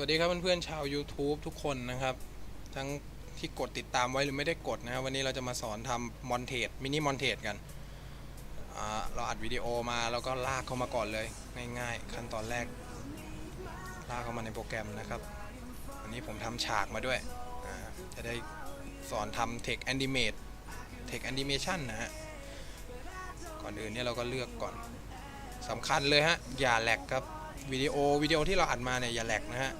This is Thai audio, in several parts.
สวัสดีครับเพื่อนๆชาว YouTube ทุกคนนะครับ ทั้งที่กดติดตามไว้หรือไม่ได้กดนะครับวันนี้เราจะมาสอนทำมอนเทสมินิมอนเทสกันเราอัดวิดีโอมาแล้วก็ลากเข้ามาก่อนเลย ง่ายๆ ขั้นตอนแรก ลากเข้ามาในโปรแกรมนะครับวันนี้ผมทำฉากมาด้วย จะได้สอนทำ Text Animate Text Animation นะฮะก่อนอื่นเนี่ยเราก็เลือกก่อนสำคัญเลยฮะอย่าแหลกครับวิดีโอวิดีโอที่เราอัดมาเนี่ยอย่าแหลกนะฮะ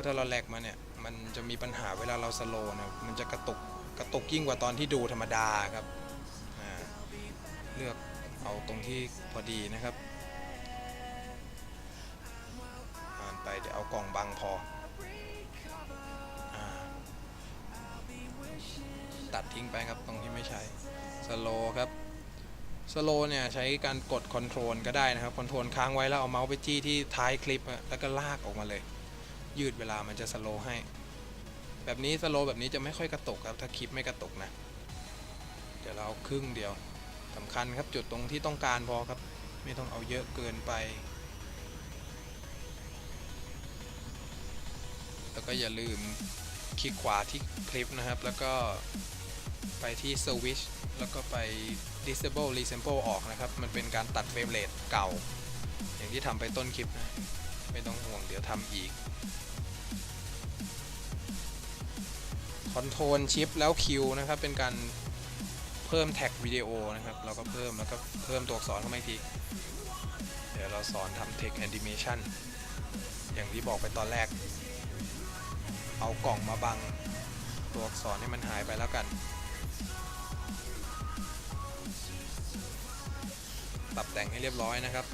ราะถ้าเราแหลกมาเนี่ยมันจะมีปัญหาเวลาเราสโลว์นะมันจะกระตุกกระตุกยิ่งกว่าตอนที่ดูธรรมดาครับเลือกเอาตรงที่พอดีนะครับอ่านไปเดี๋ยวเอากล่องบังพออตัดทิ้งไปครับตรงที่ไม่ใช้สโลครับสโลเนี่ยใช้การกดคอนโทรลก็ได้นะครับคอนโทรลค้างไว้แล้วเอาเมาส์ไปจี้ที่ท้ายคลิปแล้วก็ลากออกมาเลย ยืดเวลามันจะสโลให้ แบบนี้สโลแบบนี้จะไม่ค่อยกระตกครับ ถ้าคลิปไม่กระตกนะ เดี๋ยวเราเอาครึ่งเดียวสำคัญครับจุดตรงที่ต้องการพอครับ ไม่ต้องเอาเยอะเกินไป แล้วก็อย่าลืมคลิกขวาที่คลิปนะครับ แล้วก็ไปที่ Switch แล้วก็ไป Disable Resample ออกนะครับ มันเป็นการตัดเฟรมเรทเก่า อย่างที่ทำไปต้นคลิปนะ ไม่ต้องห่วงเดี๋ยวทำอีก คอนโทรลชิปแล้วคิวนะครับ เป็นการเพิ่มแท็กวิดีโอนะครับ เราก็เพิ่มแล้วก็เพิ่มตัวอักษรเข้ามาอีกที เดี๋ยวเราสอนทำ Text Animation อย่างที่บอกไปตอนแรก เอากล่องมาบัง ตัวอักษรให้มันหายไปแล้วกัน ปรับแต่งให้เรียบร้อยนะครับ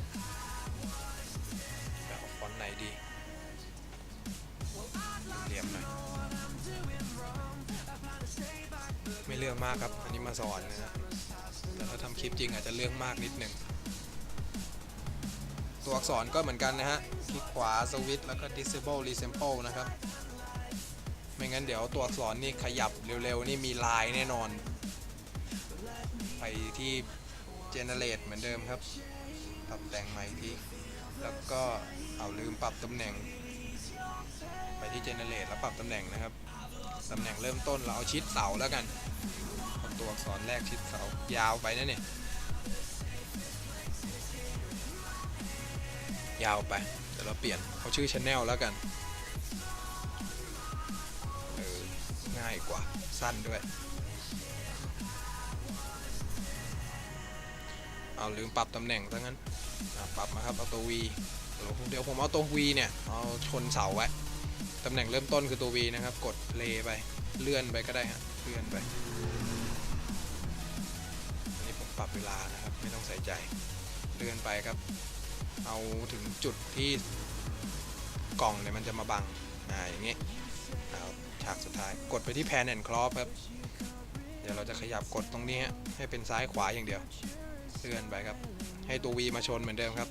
ไม่เรื่องมากครับ อันนี้มาสอนนะฮะแต่ถ้าทำคลิปจริงอาจจะเรื่องมากนิดหนึ่งตัวอักษรก็เหมือนกันนะฮะ คลิกขวาสวิตแล้วก็ disable resample นะครับ ไม่งั้นเดี๋ยวตัวอักษรนี่ขยับเร็วๆ นี่มีลายแน่นอน ไปที่ generate เหมือนเดิมครับ ปรับแต่งใหม่ทีแล้วก็เอาลืมปรับตำแหน่ง ไปที่ generate แล้วปรับตำแหน่งนะครับ ตำแหน่งเริ่มต้นเราเอาชิดเสาแล้วกัน ตัวอักษรแรกชิดเสายาวไปนะเนี่ย ยาวไป เดี๋ยวเราเปลี่ยนเอาชื่อช anel แล้วกันเออง่ายกว่า สั้นด้วย เอาลืมปรับตำแหน่งซะงั้น ปรับมาครับ เอาตัววีเดี๋ยวผมเอาตัว V เนี่ย เอาชนเสาไว้ตำแหน่งเริ่มต้นคือตัว V นะครับ กด play ไป เลื่อนไปก็ได้ฮะ เลื่อนไป เวลานะครับ ไม่ต้องใส่ใจเลื่อนไปครับ เอาถึงจุดที่กล่องเนี่ยมันจะมาบังอ่าอย่างงี้เอาฉากสุดท้ายกดไปที่ pan and crop ครับ เดี๋ยวเราจะขยับกดตรงนี้ให้เป็นซ้ายขวาอย่างเดียวเลื่อนไปครับ ให้ตัว V มาชนเหมือนเดิมครับ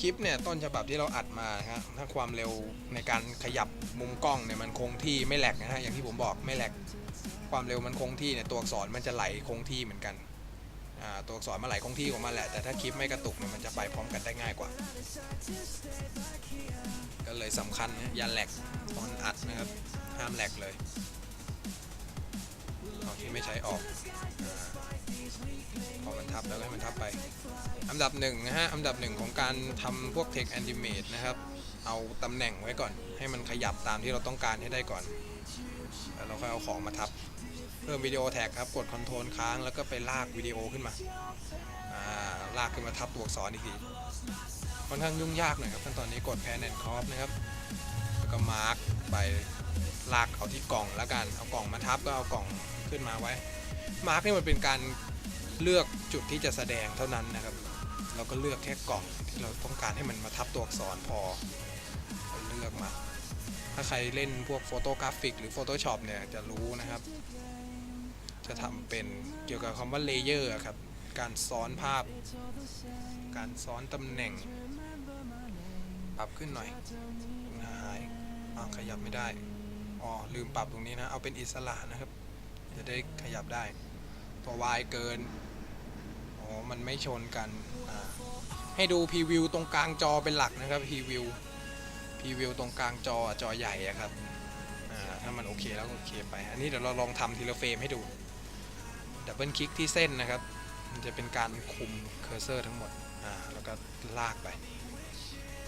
คลิปเนี่ยต้นฉบับที่เราอัดมานะฮะถ้าความเร็วในการขยับมุมกล้องเนี่ยมันคงที่ไม่แหลกนะฮะอย่างที่ผมบอกไม่แหลกความเร็วมันคงที่เนี่ยตัวอักษรมันจะไหลคงที่เหมือนกัน ตัวอักษรมาไหลคงที่ของมันแหละ แต่ถ้าคลิปไม่กระตุกเนี่ยมันจะไปพร้อมกันได้ง่ายกว่า ก็เลยสำคัญนะย่าแหลกตอนอัดนะครับ ห้ามแหลกเลยเอาที่ไม่ใช้ออกอพอมันทับแล้วให้มันทับไป อันดับหนึ่งนะฮะ อันดับหนึ่งของการทำพวก Text Animate นะครับ เอาตำแหน่งไว้ก่อน ให้มันขยับตามที่เราต้องการให้ได้ก่อน แล้วเราค่อยเอาของมาทับ เพิ่มวิดีโอแท็กครับ กดคอนโทรลค้างแล้วก็ไปลากวิดีโอขึ้นมาลากขึ้นมาทับตัวอักษรอีกทีค่อนข้างยุ่งยากหน่อยครับขั้นตอนนี้กด Pan and Crop นะครับ แล้วก็มาร์กไปลากเอาที่กล่องแล้วกันเอากล่องมาทับก็เอากล่องขึ้นมาไว้ มาร์กนี่มันเป็นการเลือกจุดที่จะแสดงเท่านั้นนะครับ เราก็เลือกแค่กล่องที่เราต้องการให้มันมาทับตัวอักษรพอเราเลือกมา ถ้าใครเล่นพวกโฟโตกราฟิกหรือ Photoshop เนี่ยจะรู้นะครับ จะทำเป็นเกี่ยวกับคำว่าเลเยอร์ครับ การซ้อนภาพ การซ้อนตำแหน่ง ปรับขึ้นหน่อยหายอ้าวขยับไม่ได้ อ๋อ ลืมปรับตรงนี้นะ เอาเป็นอิสระนะครับ จะได้ขยับได้ ตัว Y เกิน อ๋อ มันไม่ชนกัน อ่า ให้ดูพรีวิวตรงกลางจอเป็นหลักนะครับพรีวิวพรีวิวตรงกลางจอจอใหญ่ครับถ้ามันโอเคแล้วโอเคไป อันนี้เดี๋ยวเราลองทำทีละเฟรมให้ดู ดับเบิลคลิกที่เส้นนะครับ มันจะเป็นการคุมเคอร์เซอร์ทั้งหมด อ่า แล้วก็ลากไป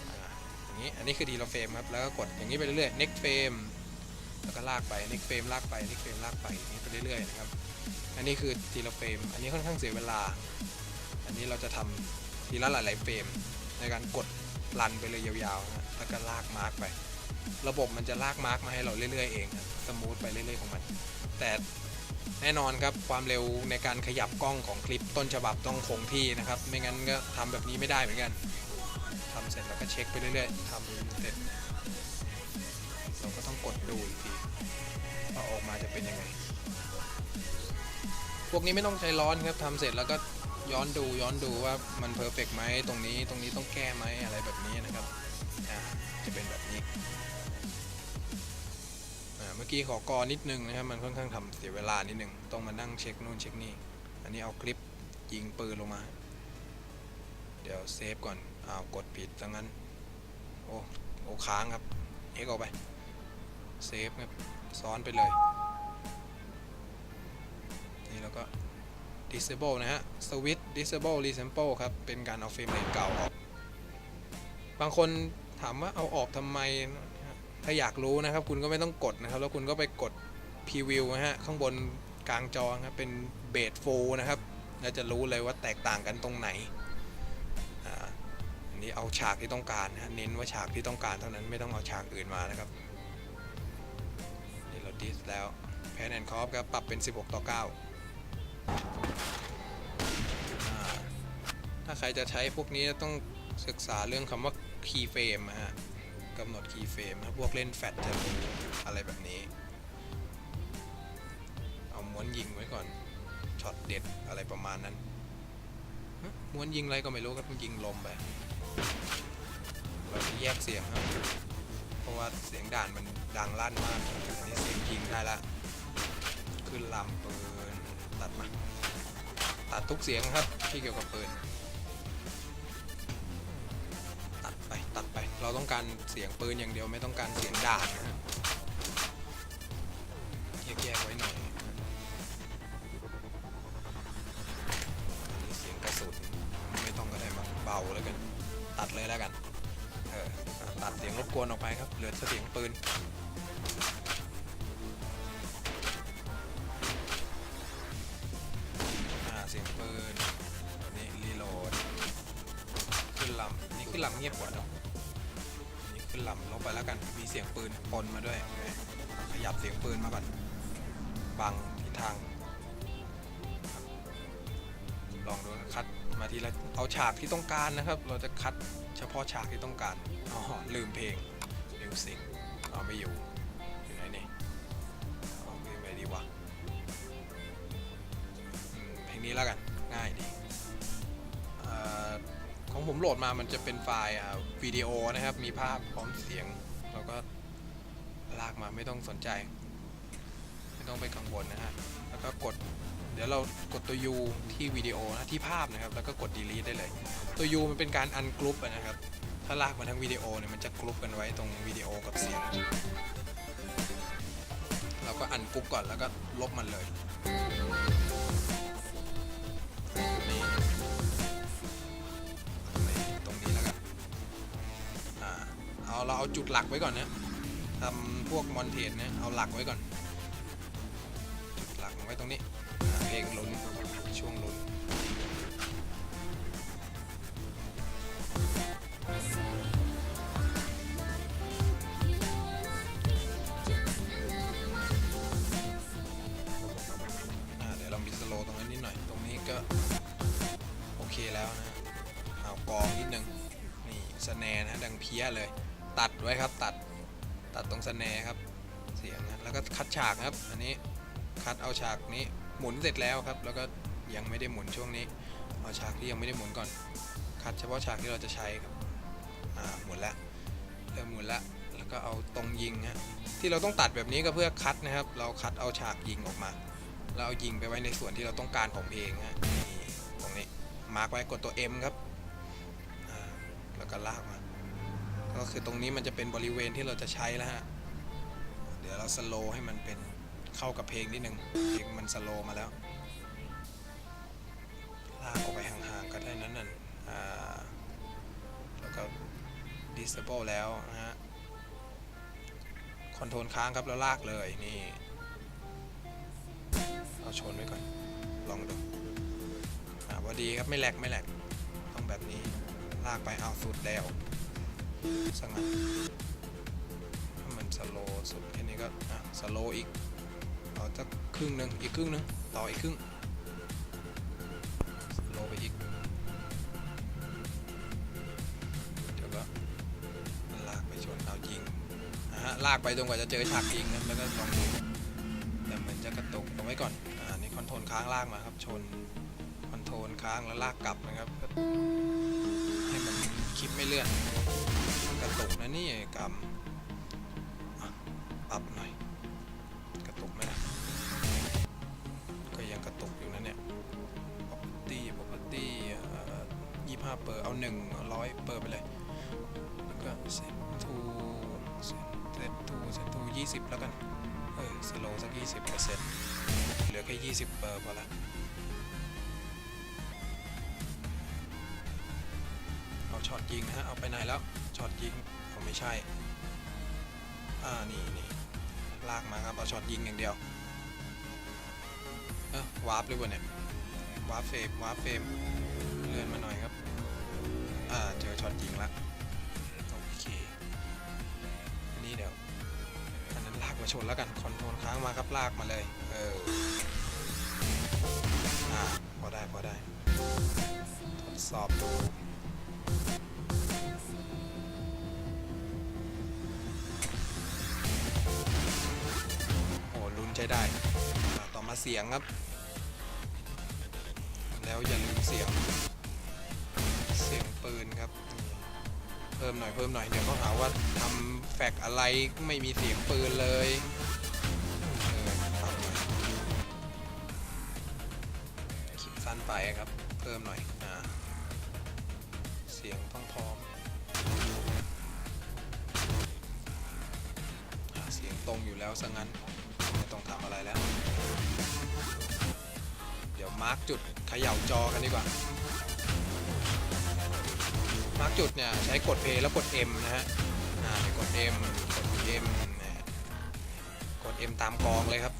อ่า อย่างนี้ อันนี้คือทีลเฟรมครับ แล้วก็กดอย่างนี้ไปเรื่อยๆ next frame แล้วก็ลากไป next frame ลากไป next frame ลากไปอย่างนี้ไปเรื่อยๆนะครับ อันนี้คือทีลเฟรม อันนี้ค่อนข้างเสียเวลา อันนี้เราจะทำทีละหลายๆเฟรมในการกดรันไปเลยยาวๆนะแล้วก็ลากมาร์กไป ระบบมันจะลากมาร์กมาให้เราเรื่อยๆเองสมูทไปเรื่อยๆของมัน แต่ แน่นอนครับความเร็วในการขยับกล้องของคลิปต้นฉบับต้องคงที่นะครับ ไม่งั้นก็ทำแบบนี้ไม่ได้เหมือนกันทำเสร็จแล้วก็เช็คไปเรื่อยๆทำเสร็จเราก็ต้องกดดูอีกทีว่าออกมาจะเป็นยังไง พวกนี้ไม่ต้องใจร้อนครับทำเสร็จแล้วก็ย้อนดูย้อนดูว่ามันเพอร์เฟกไหมตรงนี้ตรงนี้ต้องแก้ไหมอะไรแบบนี้นะครับจะเป็นแบบนี้ เมื่อกี้ขอกอนิดนึงนะครับมันค่อนข้างทำเสียเวลานิดนึงต้องมานั่งเช็คนู่นเช็คนี่อันนี้เอาคลิปยิงปืนลงมา เดี๋ยวเซฟก่อนอ้าวกดผิดซะงั้นโอ้โอ้ค้างครับเอ็กออกไปเซฟครับซ้อนไปเลย นี่แล้วก็ disable นะฮะ switch disable resample ครับ เป็นการเอาเฟรมเรทเก่าออก บางคนถามว่าเอาออกทำไม ถ้าอยากรู้นะครับ คุณก็ไม่ต้องกดนะครับ แล้วคุณก็ไปกด preview นะฮะข้างบนกลางจอครับเป็น base full นะครับแล้วจะรู้เลยว่าแตกต่างกันตรงไหนอันนี้เอาฉากที่ต้องการนะเน้นว่าฉากที่ต้องการเท่านั้นไม่ต้องเอาฉากอื่นมานะครับนี่เราดิสแล้วแพนแอนคอฟครับปรับเป็น 16 ต่อ9อ่าถ้าใครจะใช้พวกนี้ต้องศึกษาเรื่องคำว่า key frame นะฮะ กำหนด key frame นะพวกเล่นแฟลชจะรู้อะไรแบบนี้ เอาม้วนยิงไว้ก่อนช็อตเด็ดอะไรประมาณนั้นม้วนยิงอะไรก็ไม่รู้ครับมันยิงลมไปเราจะแยกเสียงครับเพราะว่าเสียงด่านมันดังลั่นมากอันนี้เสียงยิงได้ละขึ้นลำปืนตัดมาตัดทุกเสียงครับที่เกี่ยวกับปืน เราต้องการเสียงปืนอย่างเดียวไม่ต้องการเสียงด่านนะฮะแยกๆไว้หน่อยอันนี้เสียงกระสุนไม่ต้องก็ได้มาเบาแล้วกัน ตัดเลยแล้วกัน เออ ตัดเสียงรบกวนออกไปครับ เหลือแต่เสียงปืน แล้วกัน มีเสียงปืนปนมาด้วย ขยับเสียงปืนมาก่อน บังทิศทาง ลองดูคัดมาทีละ เอาฉากที่ต้องการนะครับ เราจะคัดเฉพาะฉากที่ต้องการ อ๋อ ลืมเพลงมิวสิกเอาไม่อยู่ อยู่ไหนนี่เอาเพลงไหนดีวะเพลงนี้แล้วกัน ง่ายดีของผมโหลดมามันจะเป็นไฟล์อ่าวิดีโอนะครับ มีภาพพร้อมเสียง ก็ลากมาไม่ต้องสนใจ ไม่ต้องไปกังวลนะฮะ แล้วก็กด เดี๋ยวเรากดตัว U ที่วิดีโอนะที่ภาพนะครับ แล้วก็กด delete ได้เลย ตัว U มันเป็นการอันกรุ๊ปนะครับ ถ้าลากมาทั้งวิดีโอเนี่ยมันจะกรุ๊ปกันไว้ตรงวิดีโอกับเสียง เราก็อันกรุ๊ปก่อนแล้วก็ลบมันเลย เราเอาจุดหลักไว้ก่อนนะทำพวกมอนเทนนะเอาหลักไว้ก่อน จุดหลักไว้ตรงนี้เพลงลุ้นช่วงลุ้นอ่าเดี๋ยวเรามีสโลตรงนั้นิดหน่อย ตรงนี้ก็ โอเคแล้วนะ เอากองนิดนึง นี่สแนนะดังเพี้ยเลย ตัดไว้ครับตัดตัดตรงสแนร์ครับเสียงนะแล้วก็คัดฉากครับ อันนี้คัดเอาฉากนี้หมุนเสร็จแล้วครับ แล้วก็ยังไม่ได้หมุนช่วงนี้เอาฉากที่ยังไม่ได้หมุนก่อน คัดเฉพาะฉากที่เราจะใช้ครับอ่าหมุนละเริ่มหมุนละแล้วก็เอาตรงยิงฮะที่เราต้องตัดแบบนี้ก็เพื่อคัดนะครับ เราคัดเอาฉากยิงออกมาแล้วเอายิงไปไว้ในส่วนที่เราต้องการของเพลงฮะนี่ตรงนี้มาร์กไว้กดตัว M ครับแล้วก็ลากมา ก็คือตรงนี้มันจะเป็นบริเวณที่เราจะใช้แล้วฮะ เดี๋ยวเราสโลให้มันเป็นเข้ากับเพลงนิดนึงเพลงมันสโลมาแล้วลากออกไปห่างๆก็ได้นั้นนั่นแล้วก็ disable แล้วนะฮะคอนโทรลค้างครับแล้วลากเลยนี่เอาชนไว้ก่อน ลองดูอ่าว่าดีครับไม่แหลกไม่แหลกต้องแบบนี้ ลากไปเอาสุดแล้ว สักหน่อยถ้ามันสโลสุดแค่นี้ก็อะสโลอีกเอาสักครึ่งหนึ่งอีกครึ่งหนึ่งต่ออีกครึ่งสโลไปอีกเดี๋ยวก็ลากไปชนเอายิงนะฮะลากไปจนกว่าจะเจอฉากยิงนะแล้วก็ลองดูแต่เหมือนจะกระตุกเอาไว้ก่อนอ่านี่คอนโทรลค้างลากมาครับชนคอนโทรลค้างแล้วลากกลับนะครับให้มันคลิปไม่เลื่อน ระตุกนะนี่กำอะปรับหน่อย กระตุกไหมนะก็ยังกระตุกอยู่นะเนี่ย property property ยี่ห้าเปอร์เอาหนึ่งร้อยเปอร์ไปเลย แล้วก็ set to set to set to ยี่สิบแล้วกัน เออ slow สักยี่สิบเปอร์เซ็นต์เหลือแค่ยี่สิบเปอร์พอละ ช็อตยิงนะฮะเอาไปไหนแล้วช็อตยิงผมไม่ใช่อ่านี่นี่ลากมาครับเอาช็อตยิงอย่างเดียวเออวาร์ปหรือเปล่าเนี่ยวาร์ปเฟมวาร์ปเฟมเลื่อนมาหน่อยครับอ่าเจอช็อตยิงละโอเคอันนี้เดี๋ยวอันนั้นลากมาชนแล้วกันคอนโทรลค้างมาครับลากมาเลยเอออ่าพอได้พอได้ทดสอบดู ช้ได้ ต่อมาเสียงครับ แล้วอย่าลืมเสียง เสียงปืนครับ เพิ่มหน่อยเพิ่มหน่อยเดี๋ยวเขาหาว่าทำแฟกอะไรไม่มีเสียงปืนเลยเออปรับหน่อยคลิปสั้นไปครับ เพิ่มหน่อยอ่าเสียงต้องพร้อมอเสียงตรงอยู่แล้วซะงั้น ทำอะไรแล้ว เดี๋ยวมาร์กจุดเขย่าจอกันดีกว่า มาร์กจุดเนี่ยใช้กด P แล้วกด M นะฮะ อ่ากด M กด M กด M ตามกองเลยครับ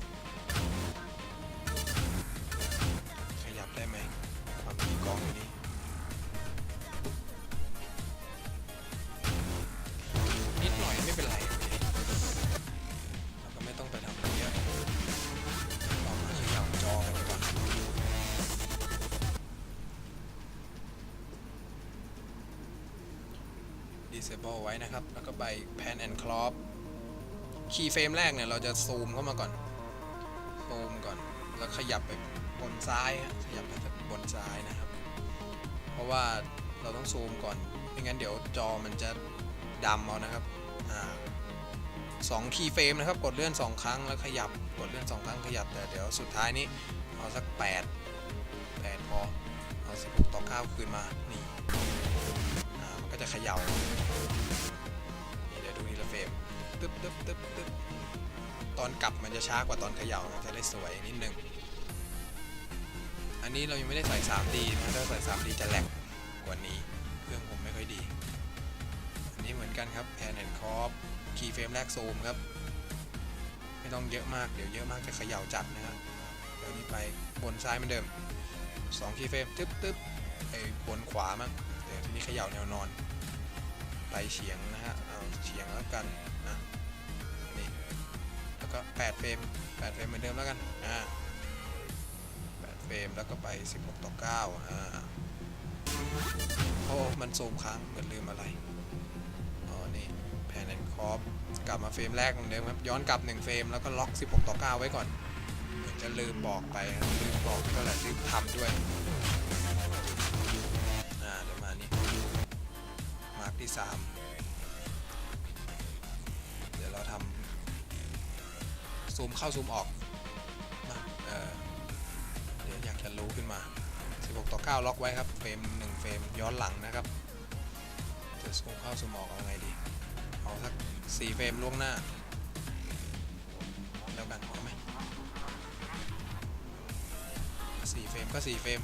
disable ไว้นะครับ แล้วก็ไป pan and crop คีย์เฟรมแรกเนี่ย เราจะซูมเข้ามาก่อน ซูมก่อน แล้วขยับไปบนซ้ายขยับไปบนซ้ายนะครับ เพราะว่าเราต้องซูมก่อน ไม่งั้นเดี๋ยวจอมันจะดำเอานะครับอ่าสองคีย์เฟรมนะครับ กดเลื่อน 2 ครั้งแล้วขยับ กดเลื่อน 2 ครั้งขยับ แต่เดี๋ยวสุดท้ายนี้เอาสัก 8 8พอเอา16ต่อ9คืนมา นี่ อ่า มันก็จะเขย่า ตึ๊บตึ๊บตึ๊บตึ๊บตอนกลับมันจะช้ากว่าตอนเขย่านะจะได้สวยนิดนึง อันนี้เรายังไม่ได้ใส่ 3D นะถ้าใส่ 3D จะแหลกกว่านี้ เครื่องผมไม่ค่อยดี อันนี้เหมือนกันครับ Pan and Crop คีย์เฟรมแรกซูมครับ ไม่ต้องเยอะมาก เดี๋ยวเยอะมากจะเขย่าจัดนะฮะเดี๋ยวนี้ไปบนซ้ายเหมือนเดิม2คีย์เฟรมตึ๊บตึ๊บไอ้บนขวามั้งเดี๋ยวทีนี้เขย่าแนวนอนไปเฉียงนะฮะ เอาเฉียงแล้วกัน ก็8เฟรม8เฟรมเหมือนเดิมแล้วกันอ่า8เฟรมแล้วก็ไป 16 ต่อ9อ่าโอ้มันซูมค้างเหมือนลืมอะไรอ๋อนี่แพนแอนคอปกลับมาเฟรมแรกเหมือนเดิมครับย้อนกลับ 1 เฟรมแล้วก็ล็อก 16 ต่อ 9 ไว้ก่อนเหมือนจะลืมบอกไปลืมบอกก็แหละลืมทำด้วยอ่าเดี๋ยวมานี่มาร์กที่ 3 ซูมเข้าซูมออกนะเเดี๋ยวอยากจะรู้ขึ้นมา 16 ต่อ 9 ล็อกไว้ครับ เฟรม 1 เฟรมย้อนหลังนะครับ จะซูมเข้าซูมออกเอาไงดี เอาสัก 4 เฟรมล่วงหน้า แล้วกันพอไหม4เฟรมก็ 4 เฟรม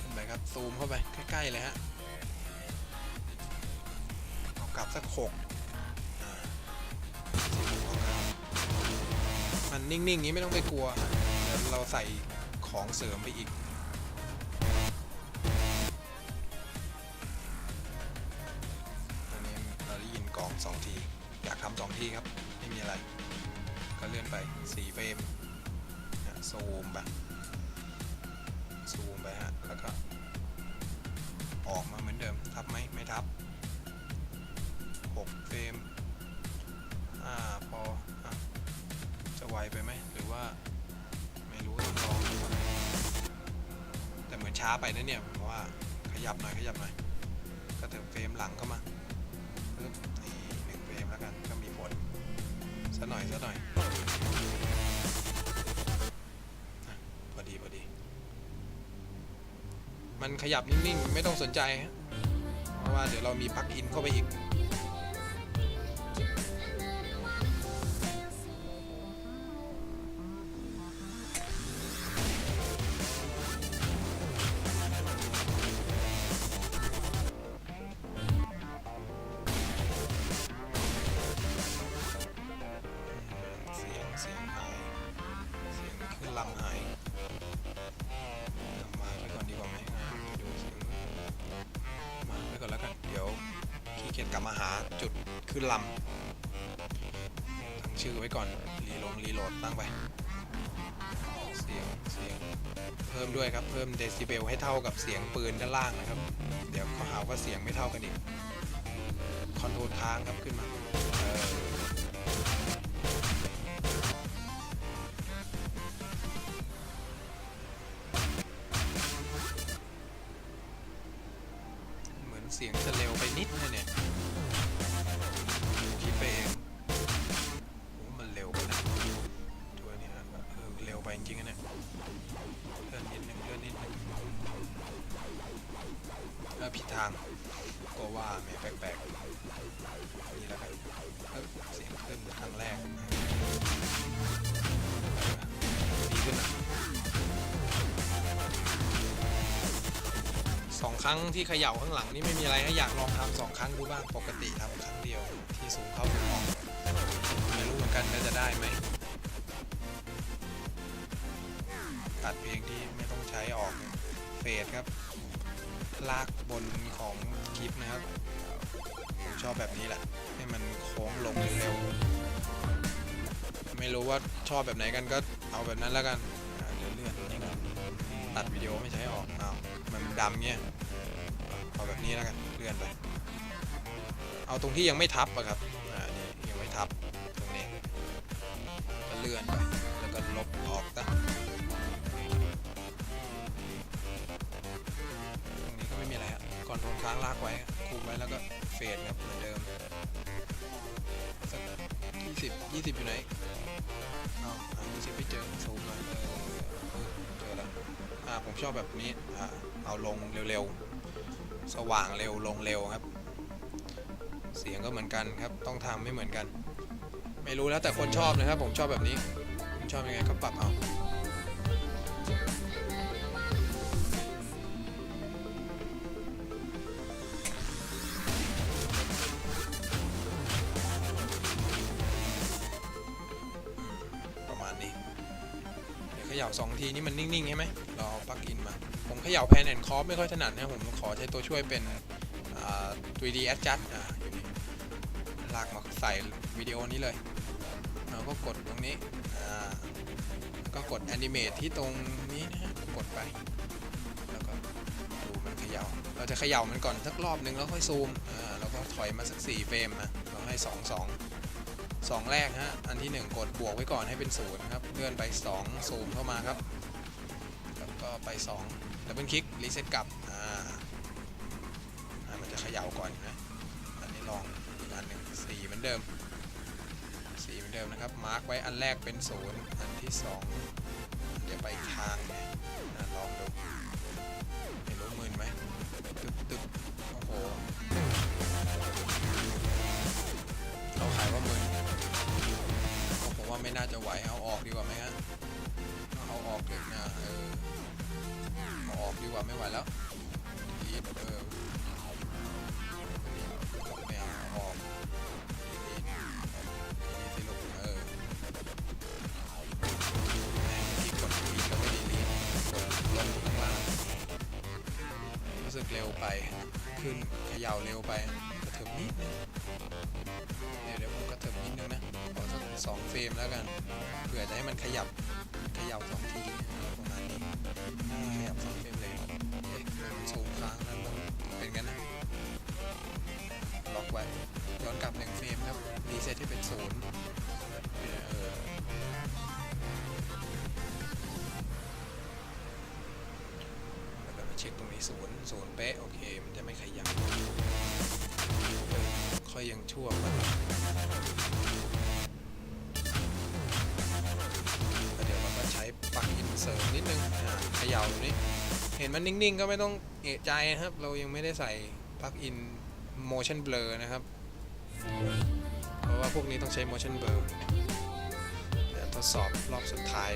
ขึ้นไปครับ ซูมเข้าไป ใกล้ ๆ เลยฮะ เอากลับสัก 6 มันนิ่งๆนี้ไม่ต้องไปกลัวเดี๋ยวเราใส่ของเสริมไปอีก อันนี้เราได้ยินกองสองที อยากทำสองทีครับ ไม่มีอะไร ก็เลื่อนไปสี่เฟรมนะซูมไปซูมไปฮะ แล้วก็ออกมาเหมือนเดิม ทับไหมไม่ทับหกเฟรม ช้าไปนะเนี่ยผมว่าขยับหน่อยขยับหน่อยก็เติมเฟรมหลังเข้ามาปึ๊บนี่หนึ่งเฟรมแล้วกันก็มีผลสักหน่อยสักหน่อยพอดีพอดี มันขยับนิ่งๆ ไม่ต้องสนใจ เพราะว่าเดี๋ยวเรามีพักอินเข้าไปอีก ชื่อไว้ก่อน รีลงรีโหลดตั้งไป เสียงเสียง เพิ่มด้วยครับ เพิ่มเดซิเบลให้เท่ากับเสียงปืนด้านล่างนะครับ เดี๋ยวเขาหาว่าเสียงไม่เท่ากันอีก คอนโทรลค้างครับขึ้นมา รั้งที่เขย่าข้างหลังนี่ไม่มีอะไรให้อยากลองทำสองครั้งดูบ้างปกติทำครั้งเดียวที่สูงเข้าสูงออกไม่รู้เหมือนกันว่าจะได้ไหมตัดเพลงที่ไม่ต้องใช้ออกเฟดครับ ลากบนของคลิปนะครับผมชอบแบบนี้แหละ ให้มันโค้งลงเร็วไม่รู้ว่าชอบแบบไหนกันก็เอาแบบนั้นแล้วกันเลื่อนๆนี่ก่อนตัดวิดีโอไม่ใช้ออกอ้าวมันดำเงี้ย เอาแบบนี้แล้วกันเลื่อนไป เอาตรงที่ยังไม่ทับอะครับอ่านี่ยังไม่ทับตรงนี้ก็เลื่อนไปแล้วก็ลบออกซะตรงนี้ก็ไม่มีอะไรฮะก่อนโทนค้างลากไว้คุมไว้แล้วก็เฟดครับเหมือนเดิมสักยี่สิบยี่สิบอยู่ไหนเอาหายี่สิบไม่เจอซูมหน่อยเออเออเจอแล้วอ่าผมชอบแบบนี้อ่าเอาลงเร็วๆ สว่างเร็วลงเร็วครับ เสียงก็เหมือนกันครับ ต้องทำไม่เหมือนกัน ไม่รู้แล้วแต่คนชอบนะครับ ผมชอบแบบนี้ชอบยังไงก็ปรับเอา ขย่าสองทีนี่มันนิ่งๆใช่ไหมเราเอาปลั๊กอินมา ผมเขย่าแพนแอนคอร์ไม่ค่อยถนัดนะผมขอใช้ตัวช่วยเป็นอ่า 3D Adjust อ่าอยู่นี่ลากมาใส่วิดีโอนี้เลย เราก็กดตรงนี้อ่าก็กด Animate ที่ตรงนี้นะฮะกดไป แล้วก็ดูมันเขย่า เราจะเขย่ามันก่อนสักรอบนึงแล้วค่อยซูมอ่าแล้วก็ถอยมาสัก4เฟรมนะเราให้ 2 2 สองแรกฮะ อันที่ 1 กดบวกไว้ก่อนให้เป็นศูนย์ครับ เลื่อนไป 2 ซูมเข้ามาครับ แล้วก็ไป2แล้วเป็นคลิก รีเซ็ตกลับ อ่า มันจะเขย่าก่อนนะ อันนี้ลองอีกอันหนึ่งสี่เหมือนเดิมสี่เหมือนเดิมนะครับ มาร์กไว้อันแรกเป็นศูนย์อันที่ 2 ไหวแล้วอีทเออไม่เอาเอาออกดีๆดีสิลูกเออแม่งที่กดผิดแล้วไม่ดีลีกดลงข้างล่างรู้สึกเร็วไป ขึ้นเขย่าเร็วไปกระเถิบนิดนึงเดี๋ยวเดี๋ยวผมกระเถิบนิดนึงนะขอสักสองเฟรมแล้วกันเผื่อจะให้มันขยับ มันนิ่งๆ ก็ไม่ต้องเอะใจนะครับ เรายังไม่ได้ใส่ปลั๊กอิน motion blur นะครับ เพราะว่าพวกนี้ต้องใช้ motion blur เดี๋ยวทดสอบรอบสุดท้าย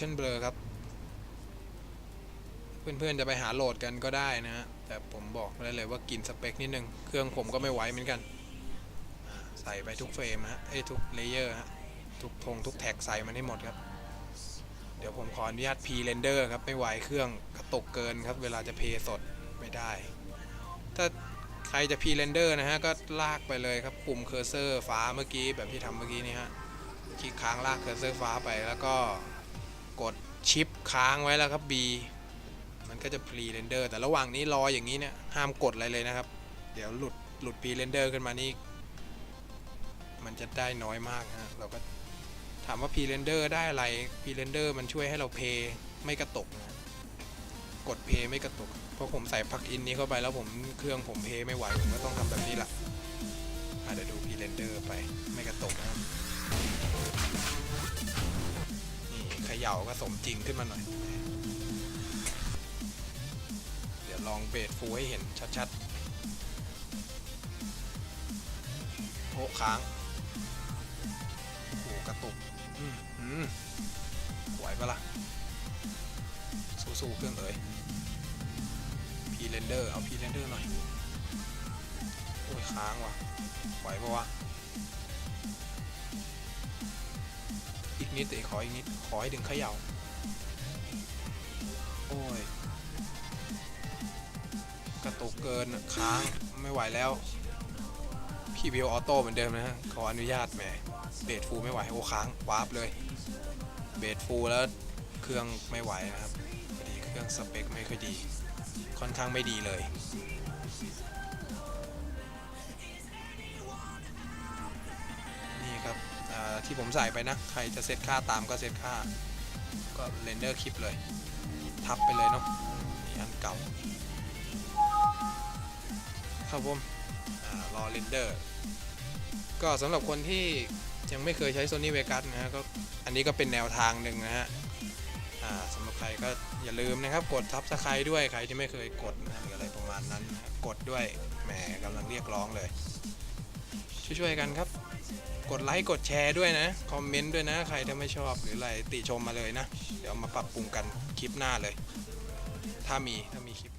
motion blur ครับ เพื่อนๆจะไปหาโหลดกันก็ได้นะฮะ แต่ผมบอกได้เลยว่ากินสเปคนิดนึง เครื่องผมก็ไม่ไหวเหมือนกัน ใส่ไปทุกเฟรมฮะเอ้ทุกเลเยอร์ฮะ ทุกธงทุกแท็กใส่มันให้หมดครับ เดี๋ยวผมขออนุญาต pre-render ครับ ไม่ไหวเครื่องกระตุกเกินครับ เวลาจะเพย์สดไม่ได้ ถ้าใครจะ pre-render นะฮะ ก็ลากไปเลยครับ ปุ่มเคอร์เซอร์ฟ้าเมื่อกี้แบบที่ทำเมื่อกี้นี่ฮะคลิกค้างลากเคอร์เซอร์ฟ้าไปแล้วก็ ชิปค้างไว้แล้วครับ B มันก็จะ pre-render แต่ระหว่างนี้รออย่างนี้เนี่ยห้ามกดอะไรเลยนะครับ เดี๋ยวหลุดหลุด pre-render ขึ้นมานี่มันจะได้น้อยมากฮะเราก็ถามว่า pre-render ได้อะไร pre-render มันช่วยให้เราเพย์ไม่กระตกนะกดเพย์ไม่กระตกเพราะผมใส่พักอินนี้เข้าไปแล้วผมเครื่องผมเพย์ไม่ไหวผมก็ต้องทำแบบนี้ละอะเดี๋ยวดู pre-render ไปไม่กระตกนะครับ ย่าก็สมจริงขึ้นมาหน่อย เดี๋ยวลองเบสฟูลให้เห็นชัดๆโอ้ค้างโอ้โหกระตุกอืมอืมไหวปะล่ะ สู้ๆเครื่องเอ๋ยพีเรนเดอร์เอาพีเรนเดอร์หน่อย โอ้ยค้างว่ะไหวปะวะ กนิดแต่ขออีกนิด ขอให้ดึงเขย่า โอ้ย กระตุกเกินค้างไม่ไหวแล้ว พี่วิวออโต้เหมือนเดิมนะฮะ ขออนุญาตแหม เบสฟูลไม่ไหว โอ้ค้างวาร์ปเลย เบสฟูลแล้วเครื่องไม่ไหวนะครับพอดีเครื่องสเปคไม่ค่อยดี ค่อนข้างไม่ดีเลย ที่ผมใส่ไปนะ ใครจะเซตค่าตามก็เซตค่า ก็เรนเดอร์คลิปเลย ทับไปเลยเนาะนี่อันเก่า ครับผมรอเรนเดอร์ ก็สำหรับคนที่ยังไม่เคยใช้ Sony Vegas นะฮะก็อันนี้ก็เป็นแนวทางหนึ่งนะฮะสำหรับใครก็อย่าลืมนะครับ กดทับสไครด้วยใครที่ไม่เคยกดนะหรืออะไรประมาณนั้นนะกดด้วยแหมกำลังเรียกร้องเลย ช่วยๆกันครับ กดไลค์กดแชร์ด้วยนะ คอมเมนต์ด้วยนะ ใครถ้าไม่ชอบหรืออะไรติชมมาเลยนะ เดี๋ยวมาปรับปรุงกันคลิปหน้าเลย ถ้ามีถ้ามีคลิป